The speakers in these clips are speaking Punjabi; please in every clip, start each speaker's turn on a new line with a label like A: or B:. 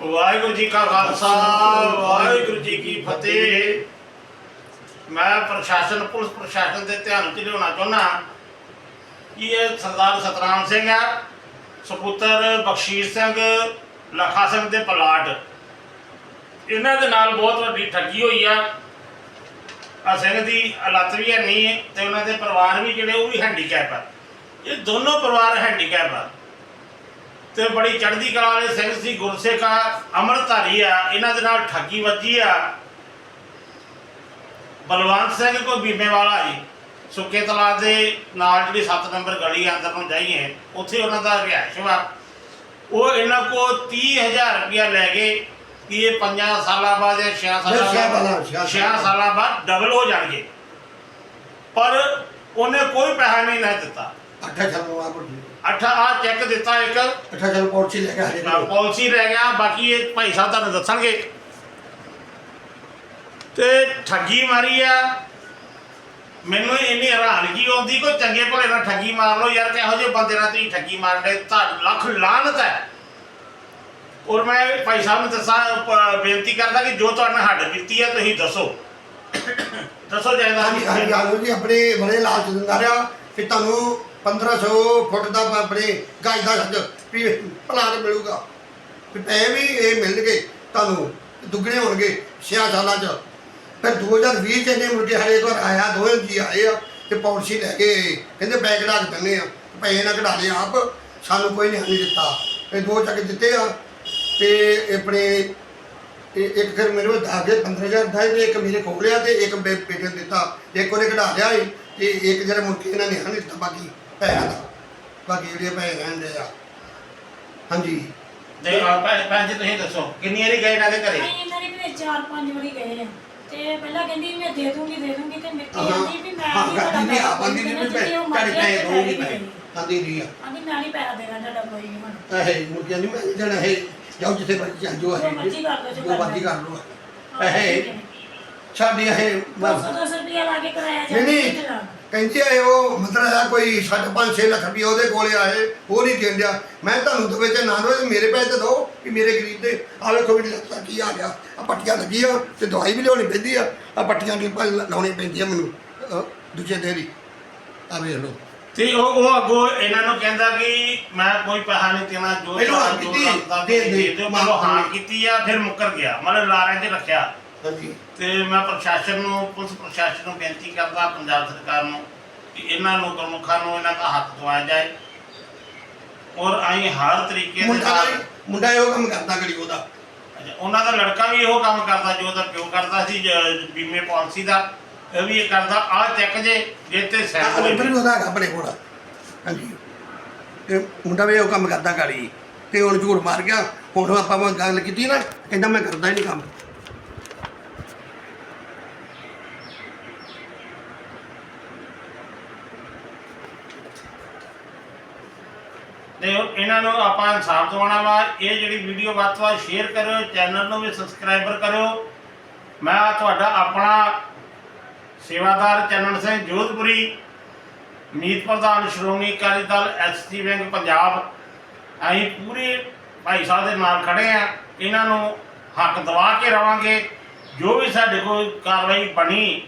A: ਵਾਹਿਗੁਰੂ ਜੀ ਕਾ ਖਾਲਸਾ, ਵਾਹਿਗੁਰੂ ਜੀ ਕੀ ਫਤਿਹ। ਮੈਂ ਪ੍ਰਸ਼ਾਸਨ, ਪੁਲਿਸ ਪ੍ਰਸ਼ਾਸਨ ਦੇ ਧਿਆਨ 'ਚ ਲਿਆਉਣਾ ਚਾਹੁੰਦਾ ਕਿ ਇਹ ਸਰਦਾਰ ਸਤਨਾਮ ਸਿੰਘ ਹੈ ਸੁਪੁੱਤਰ ਬਖਸ਼ੀਰ ਸਿੰਘ, ਲਖਾ ਸਿੰਘ ਦੇ ਪਲਾਟ। ਇਹਨਾਂ ਦੇ ਨਾਲ ਬਹੁਤ ਵੱਡੀ ਠੱਗੀ ਹੋਈ ਆ। ਆ ਸਿੰਘ ਦੀ ਲੱਤ ਵੀ ਹੈ ਨਹੀਂ ਤੇ ਉਹਨਾਂ ਦੇ ਪਰਿਵਾਰ ਵੀ ਜਿਹੜੇ, ਉਹ ਵੀ ਹੈਂਡੀਕੈਪ ਆ। ਇਹ ਦੋਨੋਂ ਪਰਿਵਾਰ ਹੈਂਡੀਕੈਪ ਆ। ਤੇ ਬੜੀ ਚੜ੍ਹਦੀ ਕਲਾ ਵਾਲੇ ਸਿੰਘ ਸੀ ਗੁਰਸਿੱਖ ਆ ਆ ਇਹਨਾਂ ਦੇ ਨਾਲ ਠੱਗੀ ਵੱਜੀ ਆ। ਬਲਵੰਤ ਸਿੰਘ ਕੋ ਬੀਮੇ ਵਾਲਾ ਜੀ ਸੁੱਕੇ ਤਲਾਬ ਦੇ ਨਾਲ ਜਿਹੜੀ 7 ਨੰਬਰ ਗਲੀ ਅੰਦਰ ਨੂੰ ਜਾਈਏ ਉੱਥੇ ਉਹਨਾਂ ਦਾ ਰਿਹਾਇਸ਼ ਵਾ। ਉਹ ਇਹਨਾਂ ਕੋ 30000 ਰੁਪਇਆ ਲੈ ਕੇ ਕਿ ਇਹ 5 ਸਾਲਾਂ ਬਾਅਦ ਜਾਂ 6 ਸਾਲਾਂ ਬਾਅਦ
B: ਛੇ
A: 6 ਸਾਲਾਂ ਬਾਅਦ ਡਬਲ ਹੋ ਜਾਣਗੇ। ਪਰ ਉਹਨੇ ਕੋਈ ਪੈਸਾ ਨਹੀਂ ਨਾ ਦਿੱਤਾ।
B: ਅੱਠਾ ਚਲੋ ਆ ਬੁੱਢੀ
A: ਅੱਠਾ ਆ ਚੈੱਕ ਦਿੱਤਾ ਇੱਕ।
B: ਅੱਠਾ ਚਲੋ ਪੌੜੀ ਲੈ ਕੇ ਆ
A: ਨਾ। ਪਾਲਿਸੀ ਰਹਿ ਗਿਆ। ਬਾਕੀ ਇਹ ਭਾਈ ਸਾਹਿਬ ਤੁਹਾਨੂੰ ਦੱਸਣਗੇ ਤੇ ਠੱਗੀ ਮਾਰੀ ਆ। ਮੈਨੂੰ ਇੰਨੀ ਹੈਰਾਨਗੀ ਆਉਂਦੀ ਕੋਈ ਚੰਗੇ ਭਲੇ ਨਾਲ ਠੱਗੀ ਮਾਰ ਲਓ। ਯਾਰ ਕਿਹੋ ਜਿਹੇ ਬੰਦੇ ਨਾਲ ਤੁਸੀਂ ਠੱਗੀ ਮਾਰਦੇ ਤਾਂ ਲੱਖ ਲਾਹਨਤ ਹੈ। ਔਰ ਮੈਂ ਭਾਈ ਸਾਹਿਬ ਨੂੰ ਦੱਸਾਂ ਬੇਨਤੀ ਕਰਦਾ ਕਿ ਜੋ ਤੁਹਾਡੇ ਨਾਲ ਹੱਡ ਬੀਤੀ ਹੈ ਤੁਸੀਂ ਦੱਸੋ। ਦੱਸੋ ਜਾਇਦਾ
B: ਹਾਂਜੀ ਹਾਂਜੀ ਆਲੂ ਜੀ ਆਪਣੇ ਬੜੇ ਲਾਲਚ ਦਿੰਦਾ ਰਿਹਾ ਕਿ ਤੁਹਾਨੂੰ 1500 ਫੁੱਟ ਦਾ ਆਪਣੇ ਗਾਜ ਦਾ ਛੱਡ ਵੀ ਪਲਾਟ ਮਿਲੂਗਾ। ਵੀ ਪੈਸੇ ਵੀ ਇਹ ਮਿਲਣਗੇ, ਤੁਹਾਨੂੰ ਦੁੱਗਣੇ ਹੋਣਗੇ 6 ਸਾਲਾਂ 'ਚ। ਫਿਰ 2020 ਚ ਇਹਨੇ ਮੁਰਗੇ ਹਰੇ ਤੋਂ ਆਇਆ ਦੋਵੇਂ ਜੀ ਆਏ ਆ ਤੇ ਪਾਲਿਸੀ ਲੈ ਕੇ ਕਹਿੰਦੇ ਬੈਗ ਰੱਖ ਦਿੰਦੇ ਆ। ਪੈਸੇ ਨਾ ਕਢਾ ਲਿਆ ਆਪ, ਸਾਨੂੰ ਕੋਈ ਨਹੀਂ ਦਿੱਤਾ। ਇਹ ਦੋ ਚੱਕ ਦਿੱਤੇ ਆ ਤੇ ਆਪਣੇ ਇੱਕ ਫਿਰ ਮੇਰੇ ਕੋਲ ਆ ਗਏ 15000 ਦਾ ਇੱਕ ਮੇਰੇ ਕੋਲ ਲਿਆ ਤੇ ਇੱਕ ਬੇ- ਬੇਟੇ ਦਿੱਤਾ। ਇੱਕ ਉਹਨੇ ਕਢਾ ਲਿਆ ਸੀ ਤੇ ਇੱਕ ਜਿਹੜਾ ਮੁੜ ਇਹਨਾਂ ਨੇ ਹਾਂ ਦਿੱਤਾ ਬਾਕੀ। ਪੈਸਾ ਦਾ ਬਾਕੀ ਜਿਹੜੇ ਪੈਸੇ ਰਹਿੰਦੇ ਆ। ਹਾਂਜੀ।
A: ਤੇ ਭੈਣ ਭੈਣ ਜੀ ਤੁਸੀਂ ਦੱਸੋ ਕਿੰਨੀ ਵਾਰੀ ਗਏ ਇਹਨਾਂ ਦੇ ਘਰੇ?
C: ਨਹੀਂ ਇਹਨਾਂ ਦੇ ਵੀ ਚਾਰ ਪੰਜ ਵਾਰੀ ਗਏ ਆ। ਤੇ ਪਹਿਲਾਂ ਕਹਿੰਦੀ ਮੈਂ ਦੇ ਦੂੰਗੀ ਦੇ ਦੂੰਗੀ। ਤੇ ਮਿੱਟੀ
B: ਹਾਂ।
C: ਆਂਦੀ ਵੀ ਮੈਂ
B: ਹਾਂ
C: ਨਹੀਂ
B: ਕਰਦੀ ਨਹੀਂ ਆ ਬੰਦੀ ਨਹੀਂ
C: ਦੇਣਾ,
B: ਤੁਹਾਡੇ ਪੈਸੇ ਦਊਂਗੀ ਮੈਂ।
C: ਆਂਦੀ
B: ਨਹੀਂ ਆ।
C: ਮੈਂ ਨਹੀਂ ਪੈਸਾ ਦੇਣਾ ਤੁਹਾਡਾ ਕੋਈ ਵੀ ਹੁਣ।
B: ਇਹ ਮੁਰਗਿਆਂ ਨਹੀਂ ਮੈਂ ਦੇਣਾ ਇਹ ਜਾਓ ਜਿੱਥੇ ਮਰਜ਼ੀ ਚੱਲ ਜਾਓ
C: ਜੋ ਮਰਜ਼ੀ ਕਰ ਲਓ, ਜੋ
B: ਜੋ ਮਰਜ਼ੀ ਕਰ ਲਓ। ਇਹ ਸਾਡੀ ਇਹ ਬਸ
C: 200 ਰੁਪਇਆ ਲਾ ਕੇ ਕਰਾਇਆ
B: ਨਹੀਂ ਨਹੀਂ? ਕਹਿੰਦੇ ਆ ਉਹ ਮਤਲਬ ਆ ਕੋਈ 5.5 ਲੱਖ ਰੁਪਏ ਉਹਦੇ ਕੋਲੇ ਆਏ ਉਹ ਨਹੀਂ ਦੇਣ ਡਿਆ ਮੈਂ ਤੁਹਾਨੂੰ ਦਵੇ ਤੇ ਨਾ ਦੋ ਮੇਰੇ ਪੈਸੇ ਤੇ ਦੋ ਕਿ ਮੇਰੇ ਗਰੀਬ ਦੇ। ਆ ਵੇਖੋ ਵੀ ਲੱਤਾਂ ਕੀ ਆ ਗਿਆ। ਆ ਪੱਟੀਆਂ ਲੱਗੀਆਂ ਤੇ ਦਵਾਈ ਵੀ ਲਿਆਉਣੀ ਪੈਂਦੀ ਆ। ਆ ਪੱਟੀਆਂ ਦੀ ਲਾਉਣੀ ਪੈਂਦੀਆਂ ਮੈਨੂੰ ਅਹ ਦੂਜੇ ਹੀ। ਆ ਵੇਖ ਲਓ।
A: ਤੇ ਉਹ ਉਹ ਅੱਗੋਂ ਇਹਨਾਂ ਨੂੰ ਕਹਿੰਦਾ ਕਿ ਮੈਂ ਕੋਈ ਪੈਸਾ ਨਹੀਂ ਦੇਣਾ ਜੋ
B: ਹਾਂ
A: ਜੋ
B: ਕੀਤੀ, ਦੇ
A: ਦੇ ਦਿਓ। ਮਤਲਬ ਹਾਂ। ਕੀਤੀ ਆ ਫਿਰ ਮੁੱਕਰ ਗਿਆ। ਮਤਲਬ ਲਾਰਿਆਂ 'ਚ ਰੱਖਿਆ।
B: ਹਾਂਜੀ।
A: ਤੇ ਮੈਂ ਪ੍ਰਸ਼ਾਸਨ ਨੂੰ ਪੁਲਿਸ ਪ੍ਰਸ਼ਾਸਨ ਨੂੰ ਬੇਨਤੀ ਕਰਦਾ ਪੰਜਾਬ ਸਰਕਾਰ ਨੂੰ ਕਿ ਇਹਨਾਂ ਨੂੰ ਗੁਰਮੁਖਾਂ ਨੂੰ ਇਹਨਾਂ ਦਾ ਹੱਕ ਦਵਾਇਆ ਜਾਏ। ਔਰ ਅਸੀਂ ਹਰ ਤਰੀਕੇ ਦੇ
B: ਮੁੰਡਾ
A: ਨਾਲ
B: ਮੁੰਡਾ ਇਹੋ ਕੰਮ ਕਰਦਾ ਗੜੀ ਉਹਦਾ।
A: ਅੱਛਾ, ਉਹਨਾਂ ਦਾ ਲੜਕਾ ਵੀ ਇਹੋ ਕੰਮ ਕਰਦਾ ਜੋ ਉਹਦਾ ਪਿਓ ਕਰਦਾ ਸੀ ਜ- ਬੀਮੇ ਪਾਲਿਸੀ ਦਾ ਇਹ ਵੀ ਇਹ ਕਰਦਾ। ਆ ਚੈੱਕ ਜੇ ਜੇ ਤੇ
B: ਆ
A: ਸੈਂਡ
B: ਅੰਦਰ ਵੀ ਉਹਦਾ ਹੈਗਾ ਆਪਣੇ ਕੋਲ। ਹਾਂਜੀ। ਤੇ ਮੁੰਡਾ ਵੀ ਇਹੋ ਕੰਮ ਕਰਦਾ ਗਾੜੀ। ਤੇ ਹੁਣ ਝੂਠ ਮਾਰ ਗਿਆ। ਹੁਣ ਆਪਾਂ ਮੈਂ ਗੱਲ ਕੀਤੀ ਨਾ ਕਹਿੰਦਾ ਮੈਂ ਕਰਦਾ ਹੀ ਨਹੀਂ ਕੰਮ।
A: ਇਹਨਾਂ ਨੂੰ ਆਪਾਂ ਇਨਸਾਫ ਦਿਵਾਉਣਾ ਵਾ। ਇਹ ਜਿਹੜੀ ਵੀਡੀਓ ਵੱਧ ਤੋਂ ਵੱਧ ਸ਼ੇਅਰ ਕਰਿਓ ਚੈਨਲ ਨੂੰ ਵੀ ਸਬਸਕ੍ਰਾਈਬਰ ਕਰਿਓ। ਮੈਂ ਤੁਹਾਡਾ ਆਪਣਾ ਸੇਵਾਦਾਰ ਚੰਨਣ ਸਿੰਘ ਜੋਧਪੁਰੀ, ਮੀਤ ਪ੍ਰਧਾਨ ਸ਼੍ਰੋਮਣੀ ਅਕਾਲੀ ਦਲ ਐਸਟੀ ਬੈਂਕ ਪੰਜਾਬ। ਅਸੀਂ ਪੂਰੇ ਭਾਈ ਸਾਹਿਬ ਦੇ ਨਾਲ ਖੜੇ ਆ। ਇਹਨਾਂ ਨੂੰ ਹੱਕ ਦਵਾ ਕੇ ਰਵਾਂਗੇ। ਜੋ ਵੀ ਸਾਡੇ ਕੋਲ ਕਾਰਵਾਈ ਬਣੀ,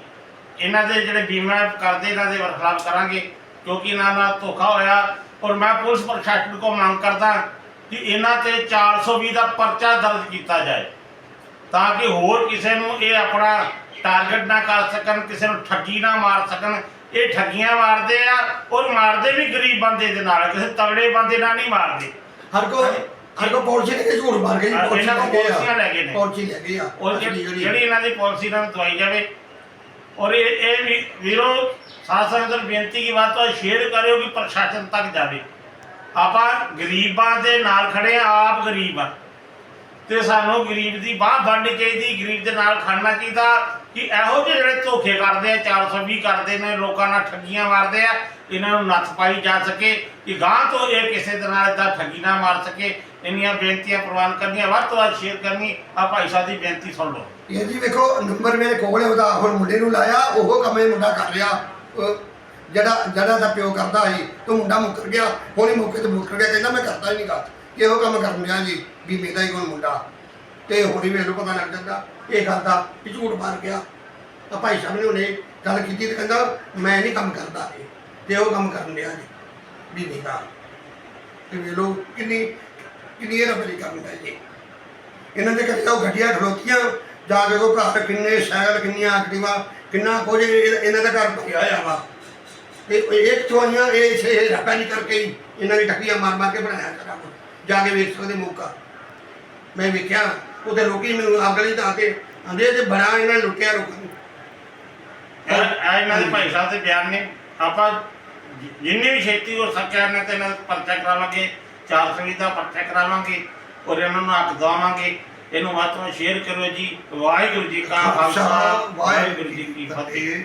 A: ਇਹਨਾਂ ਦੇ ਜਿਹੜੇ ਬੀਮਾ ਕਰਦੇ, ਇਹਨਾਂ ਦੇ ਵਰਖਲਾਫ ਕਰਾਂਗੇ। ਕਿਉਂਕਿ ਇਹਨਾਂ ਨਾਲ ਧੋਖਾ ਹੋਇਆ। ਔਰ ਮੈਂ ਪੁਲਿਸ ਪ੍ਰਸ਼ਾਸਨ ਕੋ ਮੰਗ ਕਰਦਾ ਕਿ ਇਹਨਾਂ ਤੇ 420 ਦਾ ਪਰਚਾ ਦਰਜ ਕੀਤਾ ਜਾਏ ਤਾਂ ਕਿ ਹੋਰ ਕਿਸੇ ਨੂੰ ਇਹ ਆਪਣਾ ਟਾਰਗੇਟ ਨਾ ਕਰ ਸਕਣ ਕਿਸੇ ਨੂੰ ਠੱਗੀ ਨਾ ਮਾਰ ਸਕਣ। ਇਹ ਠੱਗੀਆਂ ਮਾਰਦੇ ਆ ਔਰ ਮਾਰਦੇ ਵੀ ਗਰੀਬ ਬੰਦੇ ਦੇ ਨਾਲ ਕਿਸੇ ਤਗੜੇ ਬੰਦੇ ਨਾਲ ਨਹੀਂ ਮਾਰਦੇ।
B: ਹਰ ਕੋ ਹਰ ਕੋ ਪੌਲਿਸੀ ਲੈ ਕੇ ਝੂਠ ਮਾਰ ਗਏ
A: ਇਹਨਾਂ ਕੋਲ ਪੌਲਿਸੀਆਂ ਲੈ ਗਏ ਨੇ।
B: ਪੌਲਿਸੀ ਲੈ ਗਏ ਆ।
A: ਔਰ ਜਿਹੜੀ ਇਹਨਾਂ ਦੀ ਪਾਲਿਸੀ ਨਾਲ ਦਵਾਈ ਜਾਵੇ। ਔਰ ਇਹ ਇਹ ਵੀ ਵੀਰੋ ਸਾਧ ਸੰਗਤ ਬੇਨਤੀ ਕੀ ਬਾਤ ਹੈ, ਸ਼ੇਅਰ ਕਰਿਓ ਕਿ ਪ੍ਰਸ਼ਾਸਨ ਤੱਕ ਜਾਵੇ। ਆਪਾਂ ਗਰੀਬਾਂ ਦੇ ਨਾਲ ਖੜੇ ਆ ਆਪ ਗਰੀਬ ਆ ਤੇ ਸਾਨੂੰ ਗਰੀਬ ਦੀ ਬਾਹ ਬਣਨੀ ਚਾਹੀਦੀ, ਗਰੀਬ ਦੇ ਨਾਲ ਖੜਨਾ ਚਾਹੀਦਾ ਕਿ ਇਹੋ ਜਿਹੇ ਜਿਹੜੇ ਧੋਖੇ ਕਰਦੇ ਆ 420 ਕਰਦੇ ਨੇ, ਲੋਕਾਂ ਨਾਲ ਠੱਗੀਆਂ ਮਾਰਦੇ ਆ, ਇਹਨਾਂ ਨੂੰ ਨੱਥ ਪਾਈ ਜਾ ਸਕੇ, ਕਿ ਗਾਂ ਤੋਂ ਇਹ ਕਿਸੇ ਦੇ ਨਾਲ ਏਦਾਂ ਠੱਗੀ ਨਾ ਮਾਰ ਸਕੇ। ਇੰਨੀਆਂ ਬੇਨਤੀਆਂ ਪ੍ਰਵਾਨ ਕਰਨੀਆਂ, ਵੱਧ ਤੋਂ ਵੱਧ ਸ਼ੇਅਰ ਕਰਨੀ ਆ ਭਾਈ ਸਾਹਿਬ ਦੀ ਬੇਨਤੀ ਸੁਣ ਲਓ।
B: ਇਹ ਜੀ ਵੇਖੋ, ਨੰਬਰ ਮੇਰੇ ਕੋਲ ਹੈ ਉਹਦਾ ਹੁਣ ਮੁੰਡੇ ਨੂੰ ਲਾਇਆ, ਉਹ ਕੰਮ ਇਹ ਮੁੰਡਾ ਕਰ ਰਿਹਾ। ਜਿਹੜਾ ਜਿਹੜਾ ਦਾ ਪਿਓ ਕਰਦਾ ਸੀ, ਤੇ ਮੁੰਡਾ ਮੁੱਕਰ ਗਿਆ, ਹੁਣ ਮੌਕੇ ਤੇ ਮੁੱਕਰ ਗਿਆ, ਕਹਿੰਦਾ ਮੈਂ ਕਰਦਾ ਹੀ ਨਹੀਂ ਗਾ ਇਹੋ ਕੰਮ ਕਰਨ ਗਿਆ ਜੀ ਬੀਮੇ ਦਾ ਹੀ ਕੋਲ ਮੁੰਡਾ। ਤੇ ਹੁਣ ਹੀ ਮੈਨੂੰ ਪਤਾ ਲੱਗ ਜਾਂਦਾ, ਇਹ ਗੱਲ ਦਾ ਵੀ ਝੂਠ ਮਾਰ ਗਿਆ। ਤਾਂ ਭਾਈ ਸਾਹਿਬ ਨੇ ਉਹਨੇ ਗੱਲ ਕੀਤੀ ਤੇ ਕਹਿੰਦਾ, ਮੈਂ ਨਹੀਂ ਕੰਮ ਕਰਦਾ ਇਹ, ਤੇ ਉਹ ਕੰਮ ਕਰਨ ਲਿਆ ਜੀ, ਵੀ ਨਹੀਂ ਦਾ ਤੇ ਵੇ ਲੋ ਕਿੰਨੀ ਕਿੰਨੀ ਇਹ ਰਬਲੀ ਕਰਨ ਦਾ ਜੀ। ਇਹਨਾਂ ਦੇ ਕਦੇ ਉਹ ਗੱਡੀਆਂ ਖੜੋਤੀਆਂ ਜਾ ਕੇ ਉਹ ਘਰ ਕਿੰਨੇ ਸਾਈਕਲ, ਕਿੰਨੀਆਂ ਐਕਟਿਵਾ, ਕਿੰਨਾ ਕੁਝ ਇਹ- ਇਹਨਾਂ ਦਾ ਘਰ ਭਰਿਆ ਹੋਇਆ ਵਾ। ਤੇ ਇੱਕ ਚੋਈਆਂ ਇਹ ਛੇ ਰੱਬਾ ਨਹੀਂ ਕਰਕੇ ਹੀ ਇਹਨਾਂ ਦੀ ਟੱਕੀਆਂ ਮਾਰ ਮਾਰ ਕੇ ਬਣਾਇਆ ਸਾਰਾ ਕੁਛ। ਜਾ ਕੇ ਵੇਖ ਸਕਦੇ ਮੌਕਾ। ਮੈਂ ਵੇਖਿਆ ਉਹਦੇ ਲੋਕੀ ਮੈਨੂੰ ਅਗਲੀ ਤਾਂ। ਕੇ ਆਂਦੇ ਤੇ ਬੜਾ ਇਹਨਾਂ ਨੇ ਲੁੱਟਿਆ ਲੋਕਾਂ ਨੂੰ।
A: ਇਹ ਇਹ ਇਹਨਾਂ ਦੇ ਭਾਈ ਸਾਹਿਬ ਦੇ ਬਿਆਨ ਨੇ। ਆਪਾਂ ਜਿ- ਜਿੰਨੀ ਵੀ ਛੇਤੀ ਹੋ ਸਕਿਆ ਇਹਨਾਂ ਤੇ ਇਹਨਾਂ ਦਾ ਪਰਚਾ ਕਰਾਵਾਂਗੇ 420 ਦਾ ਪਰਚਾ ਕਰਾਵਾਂਗੇ, ਔਰ ਇਹਨਾਂ ਨੂੰ ਹੱਕ ਦਵਾਵਾਂਗੇ। ਇਹਨੂੰ ਵੱਧ ਸ਼ੇਅਰ ਕਰੋ ਜੀ। ਵਾਹਿਗੁਰੂ ਜੀ ਕਾ ਖਾਲਸਾ ਵਾਹਿਗੁਰੂ ਜੀ ਕੀ ਫਤਿਹ।